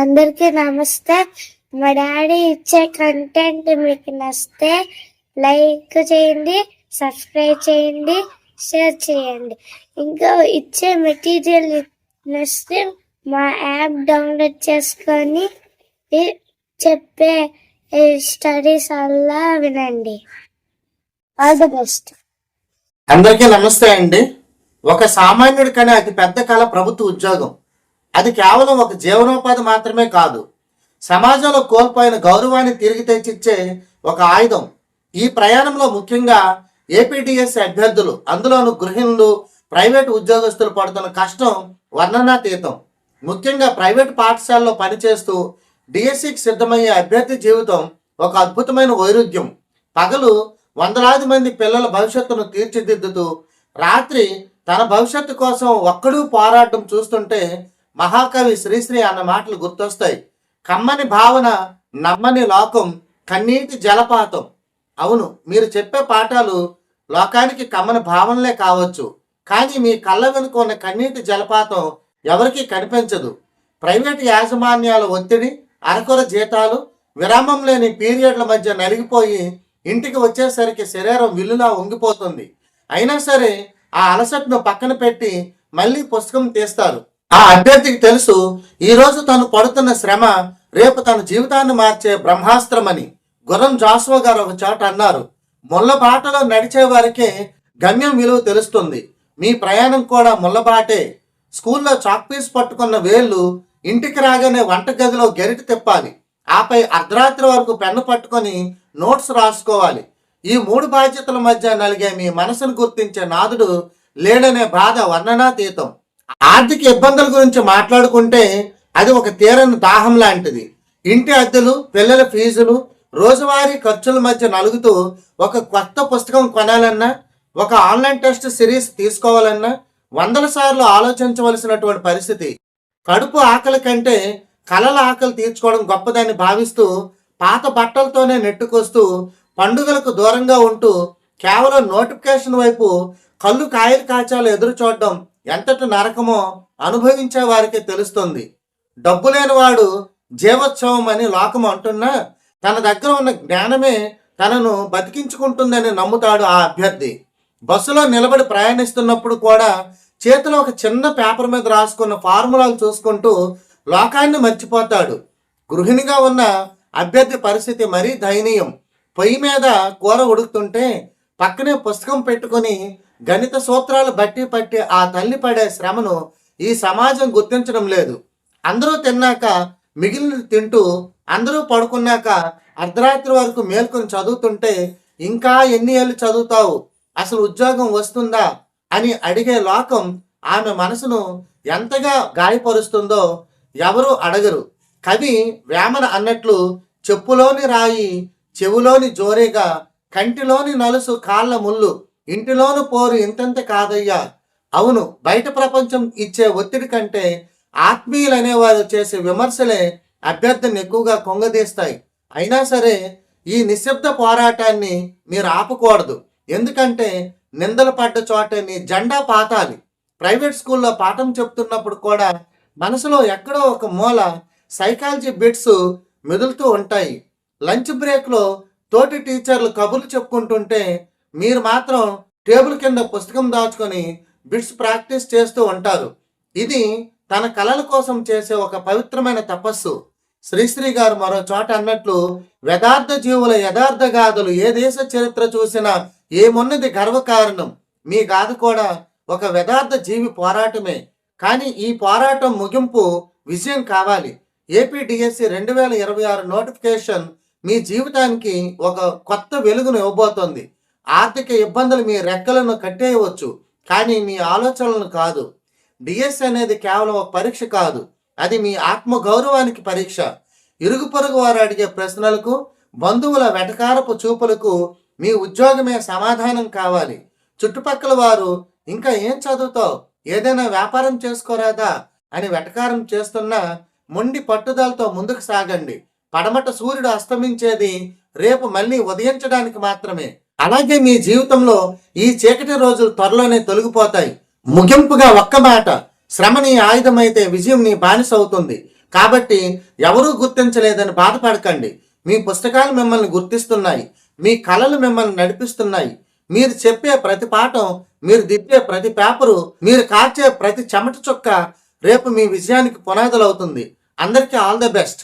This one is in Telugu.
అందరికీ నమస్తే. మా డాడీ ఇచ్చే కంటెంట్ మీకు నచ్చితే లైక్ చేయండి సబ్స్క్రైబ్ చేయండి షేర్ చేయండి. ఇంకా ఇచ్చే మెటీరియల్ నచ్చితే మా యాప్ డౌన్లోడ్ చేసుకొని చెప్పే స్టడీస్ అలా వినండి. All the best. అందరికీ నమస్తే అండి. ఒక సామాన్యుడి కనే అతి పెద్ద కళ ప్రభుత్వ ఉద్యోగం. అది కేవలం ఒక జీవనోపాధి మాత్రమే కాదు. సమాజంలో కోల్పోయిన గౌరవాన్ని తిరిగి తెచ్చిచ్చే ఒక ఆయుధం. ఈ ప్రయాణంలో ముఖ్యంగా ఏపీటీఎస్ అభ్యర్థులు అందులోను గృహిణులు ప్రైవేటు ఉద్యోగస్తులు పడుతున్న కష్టం వర్ణనాతీతం. ముఖ్యంగా ప్రైవేట్ పాఠశాలలో పనిచేస్తూ డిఎస్సికి సిద్ధమయ్యే అభ్యర్థి జీవితం ఒక అద్భుతమైన వైరుధ్యం. పగలు వందలాది మంది పిల్లల భవిష్యత్తును తీర్చిదిద్దుతూ రాత్రి తన భవిష్యత్తు కోసం ఒక్కడూ పోరాటం చూస్తుంటే మహాకవి శ్రీశ్రీ అన్న మాటలు గుర్తొస్తాయి. కమ్మని భావన నమ్మని లోకం కన్నీటి జలపాతం. అవును మీరు చెప్పే పాఠాలు లోకానికి కమ్మని భావనలే కావచ్చు. కానీ మీ కళ్ళ వెనుక ఉన్న కన్నీటి జలపాతం ఎవరికీ కనిపించదు. ప్రైవేట్ యాజమాన్యాల ఒత్తిడి అరకొర జీతాలు విరామం లేని పీరియడ్ల మధ్య నలిగిపోయి ఇంటికి వచ్చేసరికి శరీరం విల్లులా ఉంగిపోతుంది. అయినా సరే ఆ అలసటను పక్కన పెట్టి మళ్ళీ పుస్తకం తీస్తారు. ఆ అభ్యర్థికి తెలుసు ఈరోజు తను పడుతున్న శ్రమ రేపు తన జీవితాన్ని మార్చే బ్రహ్మాస్త్రమని గుర్రం జాస్వా గారు ఒక చోట అన్నారు. ముళ్ళబాటలో నడిచే వారికే గమ్యం విలువ తెలుస్తుంది. మీ ప్రయాణం కూడా ముళ్ళబాటే స్కూల్లో చాక్ పీస్ పట్టుకున్న వేళ్ళు ఇంటికి రాగానే వంటగదిలో గెరిట తిప్పాలి. ఆపై అర్ధరాత్రి వరకు పెన్ను పట్టుకొని నోట్స్ రాసుకోవాలి. ఈ మూడు బాధ్యతల మధ్య నలిగే మీ మనసును గుర్తించే నాదుడు లేడనే బాధ వర్ణనాతీతం. ఆర్థిక ఇబ్బందుల గురించి మాట్లాడుకుంటే అది ఒక తీరని దాహం లాంటిది. ఇంటి అద్దెలు పిల్లల ఫీజులు రోజువారీ ఖర్చుల మధ్య నలుగుతూ ఒక కొత్త పుస్తకం కొనాలన్నా ఒక ఆన్లైన్ టెస్ట్ సిరీస్ తీసుకోవాలన్నా వందల సార్లు ఆలోచించవలసినటువంటి పరిస్థితి. కడుపు ఆకలి కంటే కలల ఆకలి తీర్చుకోవడం గొప్పదని భావిస్తూ పాత బట్టలతోనే నెట్టుకొస్తూ పండుగలకు దూరంగా ఉంటూ కేవలం నోటిఫికేషన్ వైపు కళ్ళు కాయలు కాచాలు ఎదురు చూడడం ఎంతటి నరకమో అనుభవించే వారికి తెలుస్తుంది. డబ్బు లేనివాడు జీవోత్సవం అని లోకం అంటున్నా తన దగ్గర ఉన్న జ్ఞానమే తనను బతికించుకుంటుందని నమ్ముతాడు ఆ అభ్యర్థి. బస్సులో నిలబడి ప్రయాణిస్తున్నప్పుడు కూడా చేతిలో ఒక చిన్న పేపర్ మీద రాసుకున్న ఫార్ములాలు చూసుకుంటూ లోకాన్ని మర్చిపోతాడు. గృహిణిగా ఉన్న అభ్యర్థి పరిస్థితి మరీ దయనీయం. పొయ్యి మీద కూర ఉడుకుతుంటే పక్కనే పుస్తకం పెట్టుకొని గణిత సూత్రాలు బట్టి పట్టి ఆ తల్లి పడే శ్రమను ఈ సమాజం గుర్తించడం లేదు. అందరూ తిన్నాక మిగిలిన తింటూ అందరూ పడుకున్నాక అర్ధరాత్రి వరకు మేల్కొని చదువుతుంటే ఇంకా ఎన్ని ఏళ్ళు చదువుతావు? అసలు ఉద్యోగం వస్తుందా? అని అడిగే లోకం ఆమె మనసును ఎంతగా గాయపరుస్తుందో ఎవరూ అడగరు. కవి వేమన అన్నట్లు చెప్పులోని రాయి చెవులోని జోరేగా కంటిలోని నలుసు కాళ్ళ ముళ్ళు ఇంటిలోని పోరు ఇంతంత కాదయ్యా. అవును బయట ప్రపంచం ఇచ్చే ఒత్తిడి కంటే ఆత్మీయులు అనేవారు చేసే విమర్శలే అభ్యర్థిని ఎక్కువగా కొంగదీస్తాయి. అయినా సరే ఈ నిశ్శబ్ద పోరాటాన్ని మీరు ఆపకూడదు. ఎందుకంటే నిందలు పడ్డ చోట నీ జెండా పాతాలి. ప్రైవేట్ స్కూల్లో పాఠం చెప్తున్నప్పుడు కూడా మనసులో ఎక్కడో ఒక మూల సైకాలజీ బిట్స్ మెదులుతూ ఉంటాయి. లంచ్ బ్రేక్లో తోటి టీచర్లు కబుర్లు చెప్పుకుంటుంటే మీరు మాత్రం టేబుల్ కింద పుస్తకం దాచుకొని బిట్స్ ప్రాక్టీస్ చేస్తూ ఉంటారు. ఇది తన కళల కోసం చేసే ఒక పవిత్రమైన తపస్సు. శ్రీశ్రీ గారు మరో చోట అన్నట్లు యథార్థ జీవుల యథార్థ గాథలు ఏ దేశ చరిత్ర చూసినా ఏమున్నది గర్వకారణం మీ గాథ కూడా ఒక యథార్థ జీవి పోరాటమే. కానీ ఈ పోరాటం ముగింపు విజయం కావాలి. ఏపీడిఎస్సి రెండు వేల ఇరవై ఆరు నోటిఫికేషన్ మీ జీవితానికి ఒక కొత్త వెలుగును ఇవ్వబోతోంది. ఆర్థిక ఇబ్బందులు మీ రెక్కలను కట్టేయవచ్చు కానీ మీ ఆలోచనలను కాదు. డిఎస్ అనేది కేవలం ఒక పరీక్ష కాదు అది మీ ఆత్మ గౌరవానికి పరీక్ష. ఇరుగు పొరుగు వారు అడిగే ప్రశ్నలకు బంధువుల వెటకారపు చూపులకు మీ ఉద్యోగమే సమాధానం కావాలి. చుట్టుపక్కల వారు ఇంకా ఏం చదువుతావు? ఏదైనా వ్యాపారం చేసుకోరాదా? అని వెటకారం చేస్తున్న మొండి పట్టుదలతో ముందుకు సాగండి. పడమట సూర్యుడు అస్తమించేది రేపు మళ్ళీ ఉదయించడానికి మాత్రమే. అలాగే మీ జీవితంలో ఈ చీకటి రోజులు త్వరలోనే తొలగిపోతాయి. ముగింపుగా ఒక్క మాట శ్రమ నీ ఆయుధమైతే విజయం నీ బానిస అవుతుంది. కాబట్టి ఎవరూ గుర్తించలేదని బాధపడకండి. మీ పుస్తకాలు మిమ్మల్ని గుర్తిస్తున్నాయి. మీ కళలు మిమ్మల్ని నడిపిస్తున్నాయి. మీరు చెప్పే ప్రతి పాఠం మీరు దిద్దే ప్రతి పేపరు మీరు కార్చే ప్రతి చెమట చుక్క రేపు మీ విజయానికి పునాదులవుతుంది. అందరికీ ఆల్ ద బెస్ట్.